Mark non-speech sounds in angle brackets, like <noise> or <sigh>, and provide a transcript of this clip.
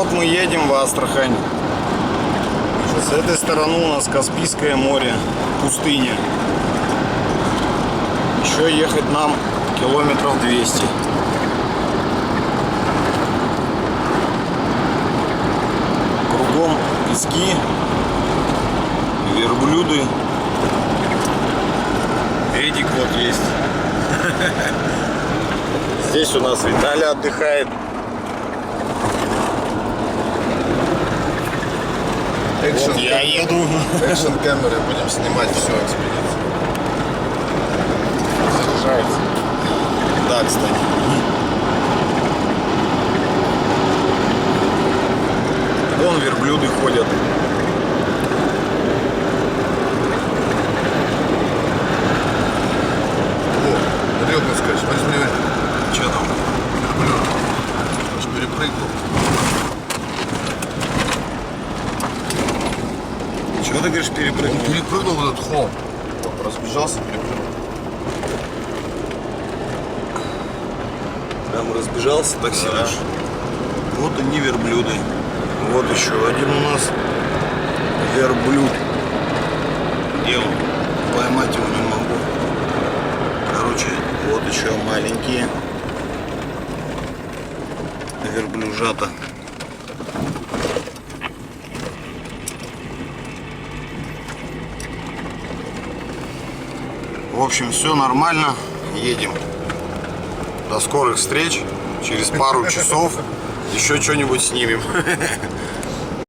Вот мы едем в Астрахань. С этой стороны у нас Каспийское море, пустыня. Еще ехать нам километров 200. Кругом пески, верблюды. Эдик вот есть. <laughs> Здесь у нас Виталий отдыхает. Вот я еду. Экшн камеры будем снимать все экспедицию. Заряжается. Да, кстати. Вон верблюды ходят. О, ребра скачешь, возьми. Че там? Верблюд. Аж перепрыгнул. Чего ты говоришь Он перепрыгнул? перепрыгнул в этот холм. Разбежался, перепрыгнул. Прям разбежался так сильно. Вот они верблюды. Вот еще один у нас верблюд. Где он? Поймать его не могу. Короче, вот еще маленькие верблюжата. В общем, все нормально. Едем. До скорых встреч. Через пару часов <laughs> еще что-нибудь снимем. <laughs>